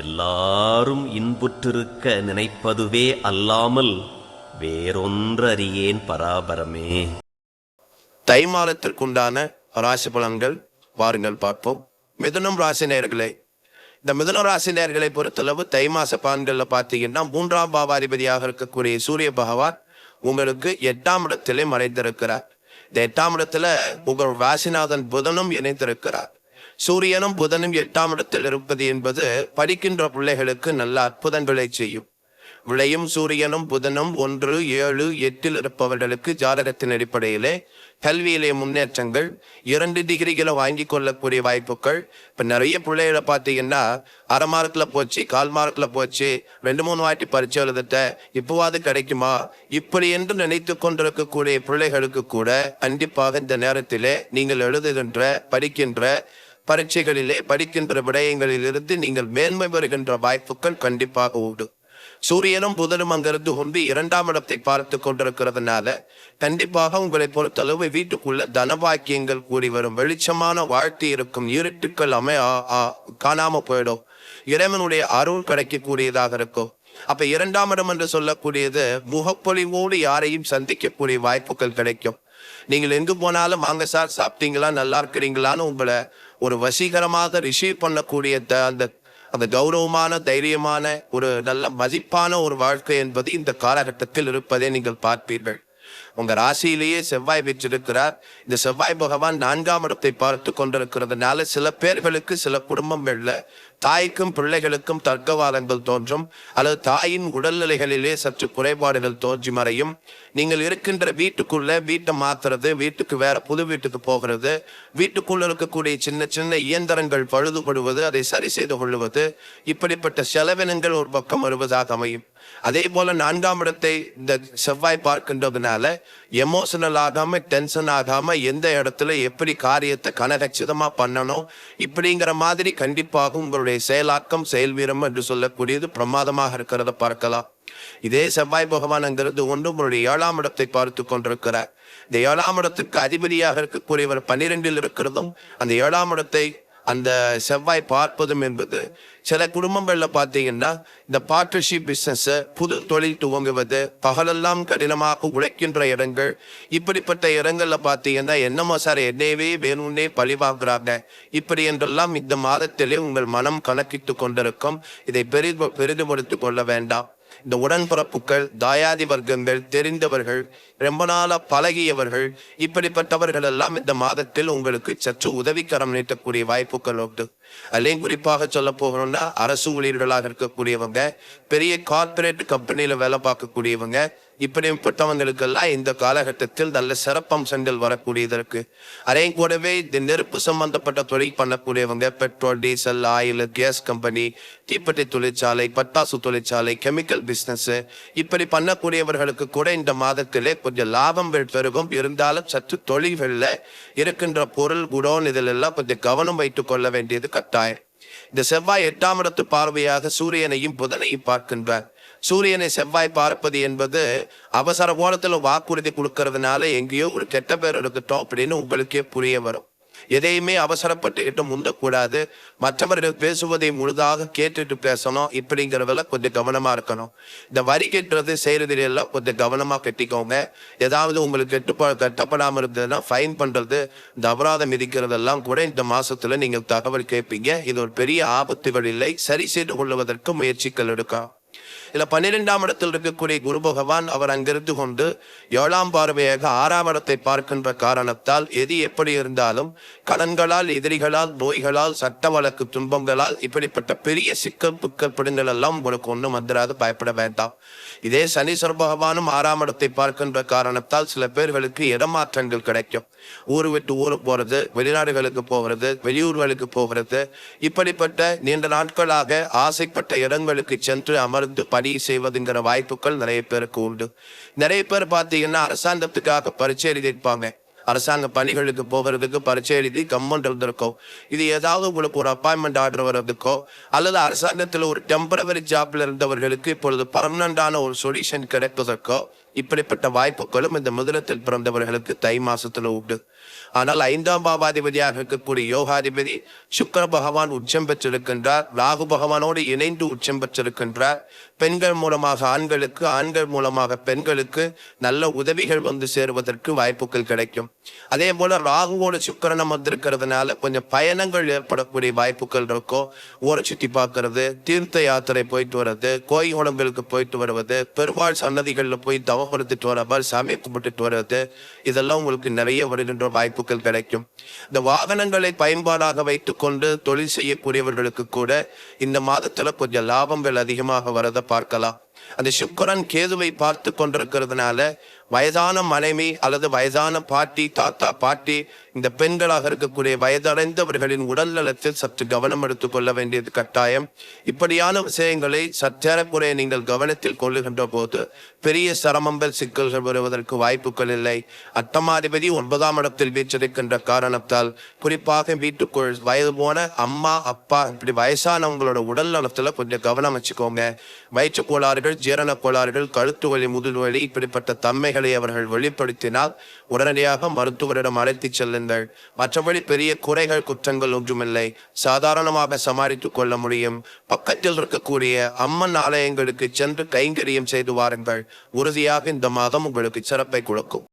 எல்லாரும் இன்புற்றிருக்க நினைப்பதுவே அல்லாமல் வேறொன்றறியேன் பராபரமே. தை மாதத்திற்குண்டான ராசி பலன்கள் வாருங்கள் பார்ப்போம். மிதுனம் ராசி நேர்களை இந்த மிதுன ராசி நேர்களை பொறுத்தளவு தை மாச பலன்களில் பார்த்தீங்கன்னா மூன்றாம் பாவாதிபதியாக இருக்கக்கூடிய சூரிய பகவான் உங்களுக்கு எட்டாம் இடத்திலே மறைந்திருக்கிறார். இந்த எட்டாம் இடத்துல உங்கள் ராசிநாதன் புதனும் இணைந்திருக்கிறார். சூரியனும் புதனும் எட்டாம் இடத்தில் இருப்பது என்பது படிக்கின்ற பிள்ளைகளுக்கு நல்ல அற்புதங்களை செய்யும். விளையும் சூரியனும் புதனும் ஒன்று ஏழு எட்டில் இருப்பவர்களுக்கு ஜாதகத்தின் அடிப்படையிலே கல்வியிலே முன்னேற்றங்கள் இரண்டு டிகிரிகளை வாங்கி கொள்ளக்கூடிய வாய்ப்புகள். இப்போ நிறைய பிள்ளைகளை பார்த்தீங்கன்னா அரை மார்க்கில் போச்சு கால் மார்க்கில் போச்சு ரெண்டு மூணு வாட்டி பரிச்சை எழுதிட்ட இப்போவாது கிடைக்குமா? இப்படி என்று நினைத்து கொண்டிருக்கக்கூடிய பிள்ளைகளுக்கு கூட கண்டிப்பாக இந்த நேரத்திலே நீங்கள் எழுதுகின்ற படிக்கின்ற பரீட்சைகளிலே படிக்கின்ற விடயங்களிலிருந்து நீங்கள் மேன்மை வருகின்ற வாய்ப்புகள் கண்டிப்பாக உண்டு. சூரியனும் புதனும் அங்கிருந்து கொண்டு இரண்டாம் இடத்தை பார்த்து கொண்டிருக்கிறதுனால கண்டிப்பாக உங்களை பொறுத்தளவு வீட்டுக்குள்ள தனவாக்கியங்கள் கூடி வரும். வெளிச்சமான வாழ்த்தி இருக்கும் இருட்டுக்கள் அமை ஆ- ஆ- காணாம போயிடும். இறைவனுடைய அருள் கிடைக்கக்கூடியதாக இருக்கும். அப்ப இரண்டாம் இடம் என்று சொல்லக்கூடியது முகப்பொலிவோடு யாரையும் சந்திக்கக்கூடிய வாய்ப்புகள் கிடைக்கும். நீங்கள் எங்கு போனாலும் வாங்க சார் சாப்பிட்டீங்களா நல்லா இருக்கிறீங்களான்னு உங்களை ஒரு வசீகரமாக ரிசீவ் பண்ணக்கூடிய த- அந்த அந்த கௌரவமான தைரியமான ஒரு நல்ல மதிப்பான ஒரு வாழ்க்கை என்பது இந்த காலகட்டத்தில் இருப்பதை நீங்கள் பார்ப்பீர்கள். உங்க ராசியிலேயே செவ்வாய் பெற்றிருக்கிறார் இந்த செவ்வாய் பகவான் நான்காம் இடத்தை பார்த்து கொண்டிருக்கிறதுனால சில பேர்களுக்கு சில குடும்பங்கள்ல தாய்க்கும் பிள்ளைகளுக்கும் தர்க்கவாதங்கள் தோன்றும். அல்லது தாயின் உடல்நிலைகளிலே சற்று குறைபாடுகள் தோன்றி மறையும். நீங்கள் இருக்கின்ற வீட்டுக்குள்ள வீட்டை மாத்துறது வீட்டுக்கு வேற புது வீட்டுக்கு போகிறது வீட்டுக்குள்ள இருக்கக்கூடிய சின்ன சின்ன இயந்திரங்கள் பழுதுபடுவது அதை சரி செய்து கொள்வது இப்படிப்பட்ட செலவினங்கள் ஒரு பக்கம் வருவதாக அமையும். அதே போல நான்காம் இடத்தை இந்த செவ்வாய் பார்க்கின்றதுனால எமோஷனல் ஆகாம டென்ஷன் ஆகாம எந்த இடத்துல எப்படி காரியத்தை கனகச்சிதமா பண்ணணும் இப்படிங்கிற மாதிரி கண்டிப்பாக உங்களுடைய செயலாக்கம் செயல் வீரம் என்று சொல்லக்கூடியது பிரமாதமாக இருக்கிறத பார்க்கலாம். இதே செவ்வாய் பகவான்ங்கிறது ஒன்று உங்களுடைய ஏழாம் இடத்தை பார்த்து கொண்டிருக்கிறார். இந்த ஏழாம் இடத்துக்கு அதிபதியாக இருக்கக்கூடியவர் பன்னிரெண்டில் இருக்கிறதும் அந்த ஏழாம் இடத்தை அந்த செவ்வாய் பார்ப்பதும் என்பது. சில குடும்பங்களில் பார்த்தீங்கன்னா இந்த பார்ட்னர்ஷிப் பிசினஸ் புது தொழில் துவங்குவது பகலெல்லாம் கடினமாக உழைக்கின்ற இடங்கள். இப்படிப்பட்ட இடங்களில் பார்த்தீங்கன்னா என்னமோ சார் என்னையவே வேணும்னே பழிவாகிறாங்க இப்படி என்றெல்லாம் இந்த மாதத்திலே உங்கள் மனம் கணக்கிட்டு கொண்டிருக்கும். இதை பெரிது பெரிதுபடுத்திக் கொள்ள வேண்டாம். இந்த உடன்பிறப்புகள் தாயாதி வர்க்கங்கள் தெரிந்தவர்கள் ரொம்ப நாளாக பழகியவர்கள் இப்படிப்பட்டவர்கள் எல்லாம் இந்த மாதத்தில் உங்களுக்கு சற்று உதவிக்கரம் நீட்டக்கூடிய வாய்ப்புகள் உண்டு. அதையும் குறிப்பாக சொல்ல போகணும்னா அரசு ஊழியர்களாக இருக்கக்கூடியவங்க பெரிய கார்ப்பரேட் கம்பெனியில வேலை பார்க்கக்கூடியவங்க இப்படிப்பட்டவங்களுக்கெல்லாம் இந்த காலகட்டத்தில் நல்ல சிறப்பம்சங்கள் வரக்கூடியதற்கு அதே கூடவே இந்த நெருப்பு சம்பந்தப்பட்ட தொழில் பண்ணக்கூடியவங்க petrol diesel oil gas company தீப்பெட்டி தொழிற்சாலை பட்டாசு தொழிற்சாலை கெமிக்கல் பிஸ்னஸ் இப்படி பண்ணக்கூடியவர்களுக்கு கூட இந்த மாதத்திலே கொஞ்சம் லாபம் பெருகும். இருந்தாலும் சற்று தொழில்களில் இருக்கின்ற பொருள் குடோன் இதில் எல்லாம் கொஞ்சம் கவனம் வைத்துக் கொள்ள வேண்டியது கட்டாயம். இந்த செவ்வாய் எட்டாம் இடத்து பார்வையாக சூரியனையும் புதனையும் பார்க்கின்றார். சூரியனை செவ்வாய் பார்ப்பது என்பது அவசர கோலத்தில் வாக்குறுதி கொடுக்கறதுனால எங்கேயோ ஒரு கெட்ட பேர் இருக்கட்டும் அப்படின்னு உங்களுக்கே புரிய வரும். எதையுமே அவசரப்பட்டுக்கிட்டு முந்தக்கூடாது. மற்றவர்கள் பேசுவதை முழுதாக கேட்டுட்டு பேசணும். இப்படிங்கிறதுல கொஞ்சம் கவனமா இருக்கணும். இந்த வரி கட்டுறது செய்யறதுல எல்லாம் கொஞ்சம் கவனமா கட்டிக்கோங்க. ஏதாவது உங்களுக்கு கெட்டுப்பா கட்டப்படாமல் இருந்ததுன்னா ஃபைன் பண்றது. இந்த அபராதம் மிதிக்கிறதெல்லாம் கூட இந்த மாசத்துல நீங்கள் தகவல் கேட்பீங்க இது ஒரு பெரிய ஆபத்துகள் இல்லை சரி செய்து கொள்வதற்கு முயற்சிகள் எடுக்கும் இதுல பன்னிரெண்டாம் இடத்தில் இருக்கக்கூடிய குரு பகவான் அவர் அங்கிருந்து கொண்டு ஏழாம் பார்வையாக ஆறாம் இடத்தை பார்க்கின்ற காரணத்தால் எது எப்படி இருந்தாலும் கடன்களால் எதிரிகளால் நோய்களால் சட்ட வழக்கு துன்பங்களால் இப்படிப்பட்ட பெரிய சிக்கல் புக்கல் பிடுங்கள் எல்லாம் உங்களுக்கு ஒன்றும் வந்துடாது பயப்பட வேண்டாம். இதே சனீஸ்வர பகவானும் ஆறாம் இடத்தை பார்க்கின்ற காரணத்தால் சில பேர்களுக்கு இடமாற்றங்கள் கிடைக்கும். ஊர் விட்டு ஊர் போறது வெளிநாடுகளுக்கு போகிறது வெளியூர்களுக்கு போகிறது இப்படிப்பட்ட நீண்ட நாட்களாக ஆசைப்பட்ட இடங்களுக்கு சென்று அமர் மருந்து பணி செய்வதுங்கிற வாய்ப்புகள் நிறைய பேருக்கு உண்டு. நிறைய பேர் பார்த்தீங்கன்னா அரசாங்கத்துக்காக பரிச்சை எழுதியிருப்பாங்க. அரசாங்க பணிகளுக்கு போகிறதுக்கு பரிச்சை எழுதி கம்மன் இருந்திருக்கோம் இது ஏதாவது உங்களுக்கு ஒரு அப்பாயின்மெண்ட் ஆர்டர் வர்றதுக்கோ அல்லது அரசாங்கத்தில் ஒரு டெம்பரவரி ஜாப்ல இருந்தவர்களுக்கு இப்பொழுது பர்மனண்டான ஒரு சொல்யூஷன் கிடைப்பதற்கோ இப்படிப்பட்ட வாய்ப்புகளும் இந்த முதலத்தில் பிறந்தவர்களுக்கு தை மாசத்துல உண்டு. ஆனால் ஐந்தாம் பாவாதிபதியாக இருக்கக்கூடிய யோகாதிபதி சுக்கர பகவான் உச்சம் பெற்றிருக்கின்றார். ராகு பகவானோடு இணைந்து உச்சம் பெற்றிருக்கின்றார். பெண்கள் மூலமாக ஆண்களுக்கு ஆண்கள் மூலமாக பெண்களுக்கு நல்ல உதவிகள் வந்து சேருவதற்கு வாய்ப்புகள் கிடைக்கும். அதே போல ராகுவோட சுக்கரனம் வந்திருக்கிறதுனால கொஞ்சம் பயணங்கள் ஏற்படக்கூடிய வாய்ப்புகள் இருக்கும் ஊரை சுத்தி பார்க்கறது தீர்த்த யாத்திரை போயிட்டு வர்றது கோயில் உடம்புகளுக்கு போயிட்டு வருவது பெருமாள் சன்னதிகளில் போய் தவம் கொடுத்துட்டு மாதிரி சாமி கும்பிட்டுட்டு வர்றது இதெல்லாம் உங்களுக்கு நிறைய வருகின்ற வாய்ப்புகள் கிடைக்கும். இந்த வாகனங்களை பயன்பாடாக வைத்துக்கொண்டு தொழில் செய்யக்கூடியவர்களுக்கு கூட இந்த மாதத்துல கொஞ்சம் லாபங்கள் அதிகமாக வரதை பார்க்கலாம். அந்த சுக்கரன் கேதுவை பார்த்து கொண்டிருக்கிறதுனால வயதான மனைவி அல்லது வயதான பாட்டி தாத்தா பாட்டி இந்த பெண்களாக இருக்கக்கூடிய வயதடைந்தவர்களின் உடல் நலத்தில் சற்று கவனம் எடுத்துக் கொள்ள வேண்டியது கட்டாயம். இப்படியான விஷயங்களை சற்றேறக்குறை நீங்கள் கவனத்தில் கொள்ளுகின்ற போது பெரிய சிரமங்கள் சிக்கல்கள் வருவதற்கு வாய்ப்புகள் இல்லை. அட்டமாதிபதி ஒன்பதாம் இடத்தில் வீற்றிருக்கின்ற காரணத்தால் குறிப்பாக வீட்டுக்குள் வயது போன அம்மா அப்பா இப்படி வயசானவங்களோட உடல் நலத்துல கொஞ்சம் கவனம் வச்சுக்கோங்க. வயிற்று கோளாறுகள் ஜீரண கோளாறுகள் கழுத்து வலி முதுகு வலி இப்படிப்பட்ட தன்மைகளை அவர்கள் வெளிப்படுத்தினால் உடனடியாக மருத்துவரிடம் அழைத்துச் செல்லுங்கள். மற்றபடி பெரிய குறைகள் குற்றங்கள் ஒன்றுமில்லை. சாதாரணமாக சமாளித்துக் கொள்ள முடியும். பக்கத்தில் இருக்கக்கூடிய அம்மன் ஆலயங்களுக்கு சென்று கைங்கரியம் செய்து வாருங்கள். உறுதியாக இந்த மாதம் உங்களுக்கு சிறப்பை கொடுக்கும்.